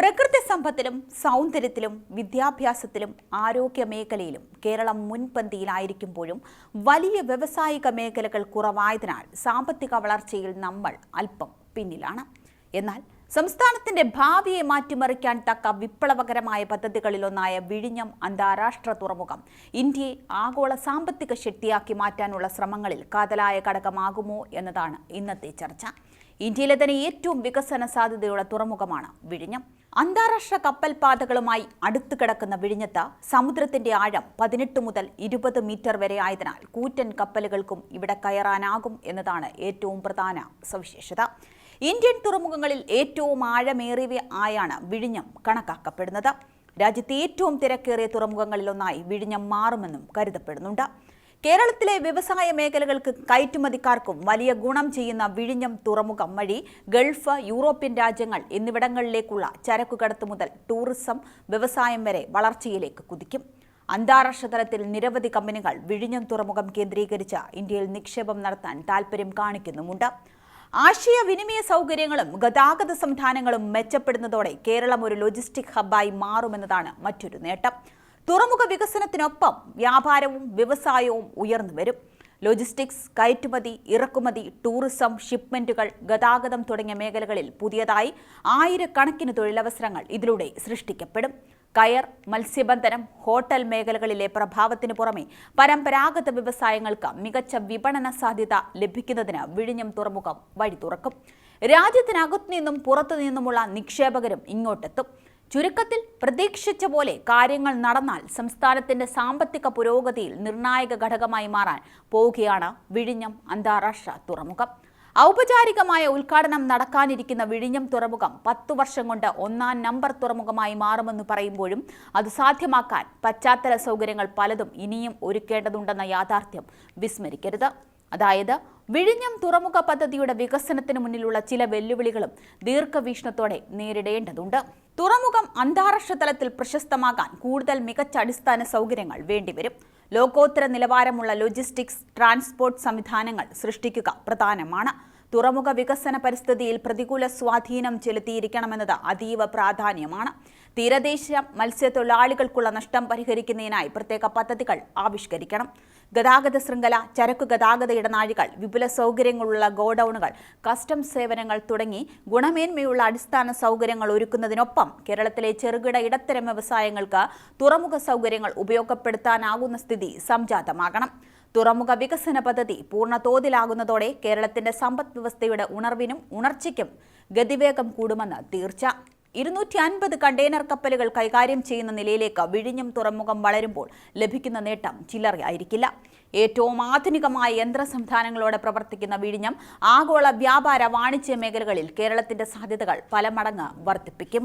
പ്രകൃതി സമ്പത്തിലും സൗന്ദര്യത്തിലും വിദ്യാഭ്യാസത്തിലും ആരോഗ്യ മേഖലയിലും കേരളം മുൻപന്തിയിലായിരിക്കുമ്പോഴും വലിയ വ്യവസായിക മേഖലകൾ കുറവായതിനാൽ സാമ്പത്തിക വളർച്ചയിൽ നമ്മൾ അല്പം പിന്നിലാണ്. എന്നാൽ സംസ്ഥാനത്തിന്റെ ഭാവിയെ മാറ്റിമറിക്കാൻ തക്ക വിപ്ലവകരമായ പദ്ധതികളിലൊന്നായ വിഴിഞ്ഞം അന്താരാഷ്ട്ര തുറമുഖം ഇന്ത്യയെ ആഗോള സാമ്പത്തിക ശക്തിയാക്കി മാറ്റാനുള്ള ശ്രമങ്ങളിൽ കാതലായ ഘടകമാകുമോ എന്നതാണ് ഇന്നത്തെ ചർച്ച. ഇന്ത്യയിലെ തന്നെ ഏറ്റവും വികസന സാധ്യതയുള്ള തുറമുഖമാണ് വിഴിഞ്ഞം. അന്താരാഷ്ട്ര കപ്പൽ പാതകളുമായി അടുത്തു കിടക്കുന്ന വിഴിഞ്ഞത്ത് സമുദ്രത്തിന്റെ ആഴം പതിനെട്ട് മുതൽ ഇരുപത് മീറ്റർ വരെ ആയതിനാൽ കൂറ്റൻ കപ്പലുകൾക്കും ഇവിടെ കയറാനാകും എന്നതാണ് ഏറ്റവും പ്രധാന സവിശേഷത. ഇന്ത്യൻ തുറമുഖങ്ങളിൽ ഏറ്റവും ആഴമേറിയ ആയാണ് വിഴിഞ്ഞം കണക്കാക്കപ്പെടുന്നത്. രാജ്യത്തെ ഏറ്റവും തിരക്കേറിയ തുറമുഖങ്ങളിലൊന്നായി വിഴിഞ്ഞം മാറുമെന്നും കരുതപ്പെടുന്നുണ്ട്. കേരളത്തിലെ വ്യവസായ മേഖലകൾക്ക് കയറ്റുമതിക്കാർക്കും വലിയ ഗുണം ചെയ്യുന്ന വിഴിഞ്ഞം തുറമുഖം വഴി ഗൾഫ് യൂറോപ്യൻ രാജ്യങ്ങൾ എന്നിവിടങ്ങളിലേക്കുള്ള ചരക്കുകടത്ത് മുതൽ ടൂറിസം വ്യവസായം വരെ വളർച്ചയിലേക്ക് കുതിക്കും. അന്താരാഷ്ട്ര തലത്തിൽ നിരവധി കമ്പനികൾ വിഴിഞ്ഞം തുറമുഖം കേന്ദ്രീകരിച്ച് ഇന്ത്യയിൽ നിക്ഷേപം നടത്താൻ താൽപ്പര്യം കാണിക്കുന്നുമുണ്ട്. ആശയവിനിമയ സൗകര്യങ്ങളും ഗതാഗത സംവിധാനങ്ങളും മെച്ചപ്പെടുന്നതോടെ കേരളം ഒരു ലോജിസ്റ്റിക് ഹബ്ബായി മാറുമെന്നതാണ് മറ്റൊരു നേട്ടം. തുറമുഖ വികസനത്തിനൊപ്പം വ്യാപാരവും വ്യവസായവും ഉയർന്നു വരും. ലോജിസ്റ്റിക്സ് കയറ്റുമതി ഇറക്കുമതി ടൂറിസം ഷിപ്മെന്റുകൾ ഗതാഗതം തുടങ്ങിയ മേഖലകളിൽ പുതിയതായി ആയിരക്കണക്കിന് തൊഴിലവസരങ്ങൾ ഇതിലൂടെ സൃഷ്ടിക്കപ്പെടും. കയർ മത്സ്യബന്ധനം ഹോട്ടൽ മേഖലകളിലെ പ്രഭാവത്തിന് പുറമെ പരമ്പരാഗത വ്യവസായങ്ങൾക്ക് മികച്ച വിപണന സാധ്യത ലഭിക്കുന്നതിന് വിഴിഞ്ഞം തുറമുഖം വഴി തുറക്കും. രാജ്യത്തിനകത്തു നിന്നും പുറത്തുനിന്നുമുള്ള നിക്ഷേപകരും ഇങ്ങോട്ടെത്തും. ചുരുക്കത്തിൽ പ്രതീക്ഷിച്ച പോലെ കാര്യങ്ങൾ നടന്നാൽ സംസ്ഥാനത്തിന്റെ സാമ്പത്തിക പുരോഗതിയിൽ നിർണായക ഘടകമായി മാറാൻ പോവുകയാണ് വിഴിഞ്ഞം അന്താരാഷ്ട്ര തുറമുഖം. ഔപചാരികമായ ഉദ്ഘാടനം നടക്കാനിരിക്കുന്ന വിഴിഞ്ഞം തുറമുഖം പത്തു വർഷം കൊണ്ട് ഒന്നാം നമ്പർ തുറമുഖമായി മാറുമെന്ന് പറയുമ്പോഴും അത് സാധ്യമാക്കാൻ പശ്ചാത്തല സൗകര്യങ്ങൾ പലതും ഇനിയും ഒരുക്കേണ്ടതുണ്ടെന്ന യാഥാർത്ഥ്യം വിസ്മരിക്കരുത്. അതായത് വിഴിഞ്ഞം തുറമുഖ പദ്ധതിയുടെ വികസനത്തിന് മുന്നിലുള്ള ചില വെല്ലുവിളികളും ദീർഘവീക്ഷണത്തോടെ നേരിടേണ്ടതുണ്ട്. തുറമുഖം അന്താരാഷ്ട്ര തലത്തിൽ പ്രശസ്തമാകാൻ കൂടുതൽ മികച്ച അടിസ്ഥാന സൗകര്യങ്ങൾ വേണ്ടിവരും. ലോകോത്തര നിലവാരമുള്ള ലോജിസ്റ്റിക്സ് ട്രാൻസ്പോർട്ട് സംവിധാനങ്ങൾ സൃഷ്ടിക്കുക പ്രധാനമാണ്. തുറമുഖ വികസന പരിസ്ഥിതിയിൽ പ്രതികൂല സ്വാധീനം ചെലുത്തിയിരിക്കണമെന്നത് അതീവ പ്രാധാന്യമാണ്. തീരദേശ മത്സ്യത്തൊഴിലാളികൾക്കുള്ള നഷ്ടം പരിഹരിക്കുന്നതിനായി പ്രത്യേക പദ്ധതികൾ ആവിഷ്കരിക്കണം. ഗതാഗത ശൃംഖല ചരക്കു ഗതാഗത ഇടനാഴികൾ വിപുല സൗകര്യങ്ങളുള്ള ഗോഡൌണുകൾ കസ്റ്റംസ് സേവനങ്ങൾ തുടങ്ങി ഗുണമേന്മയുള്ള അടിസ്ഥാന സൗകര്യങ്ങൾ ഒരുക്കുന്നതിനൊപ്പം കേരളത്തിലെ ചെറുകിട ഇടത്തരം വ്യവസായങ്ങൾക്ക് തുറമുഖ സൗകര്യങ്ങൾ ഉപയോഗപ്പെടുത്താനാകുന്ന സ്ഥിതി സംജാതമാകണം. തുറമുഖ വികസന പദ്ധതി പൂർണതോതിലാകുന്നതോടെ കേരളത്തിന്റെ സമ്പദ് വ്യവസ്ഥയുടെ ഉണർവിനും ഉണർച്ചയ്ക്കും ഗതിവേഗം കൂടുമെന്ന് തീർച്ച. ഇരുന്നൂറ്റി അൻപത് കണ്ടെയ്നർ കപ്പലുകൾ കൈകാര്യം ചെയ്യുന്ന നിലയിലേക്ക് വിഴിഞ്ഞം തുറമുഖം വളരുമ്പോൾ ലഭിക്കുന്ന നേട്ടം ചില്ലറയായിരിക്കില്ല. ഏറ്റവും ആധുനികമായ യന്ത്ര സംവിധാനങ്ങളോടെ പ്രവർത്തിക്കുന്ന വിഴിഞ്ഞം ആഗോള വ്യാപാര വാണിജ്യ മേഖലകളിൽ കേരളത്തിന്റെ സാധ്യതകൾ പല മടങ്ങ് വർദ്ധിപ്പിക്കും.